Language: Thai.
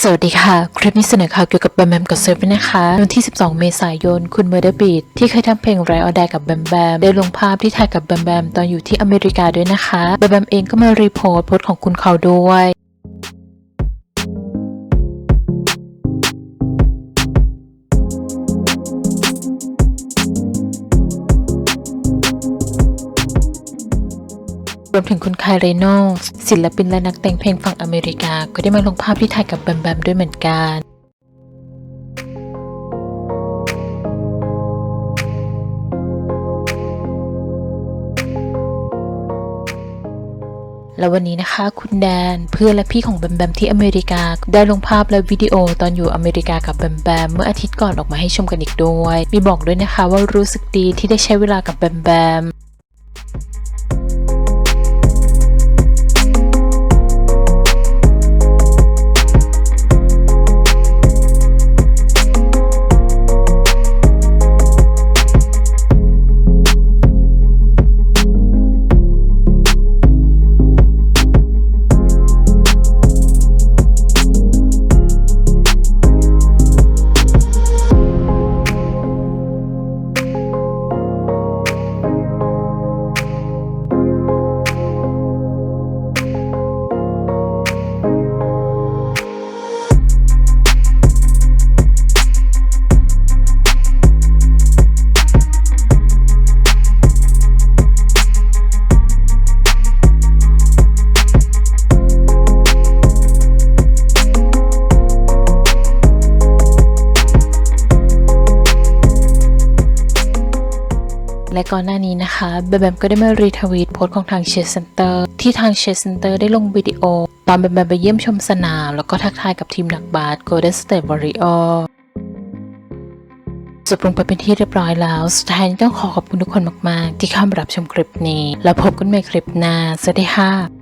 สวัสดีค่ะ คลิปนี้เสนอข่าวเกี่ยวกับแบมแบมกับเซิร์ฟนะคะวันที่ 12 เมษายน คุณเมอร์เดอร์บีดที่เคยทำเพลงไรออดกับแบมแบมได้ลงภาพที่ถ่ายกับแบมแบมตอนอยู่ที่อเมริกาด้วยนะคะ แบมแบมเองก็มารีโพสต์โพสต์ของคุณเขาด้วย รวมถึงคุณคายเรโนศิลปินและนักแต่งเพลงฝั่งอเมริกา ก็ได้มาลงภาพที่ถ่ายกับแบมแบมด้วยเหมือนกันแล้ววันนี้นะคะ คุณแดนเพื่อนและพี่ของแบมแบมที่อเมริกา ได้ลงภาพและวิดีโอตอนอยู่อเมริกากับแบมแบมเมื่ออาทิตย์ก่อนออกมาให้ชมกันอีกด้วย มีบอกด้วยนะคะว่ารู้สึกดีที่ได้ใช้เวลากับแบมแบม และก่อนหน้านี้นะคะแบมแบมก็ได้มารีทวีตโพสต์ของทางเชสเซนเตอร์ที่ทางเชสเซนเตอร์ได้ลงวิดีโอ ตอนแบมแบมไปเยี่ยมชมสนาม แล้วก็ทักทายกับทีมนักบาส Golden State Warrior จบลงไปเป็นที่เรียบร้อยแล้ว สุดท้ายนี้ต้องขอขอบคุณทุกคนมาก ๆ ที่เข้ามารับชมคลิปนี้ แล้วพบกันใหม่คลิปหน้า สวัสดีค่ะ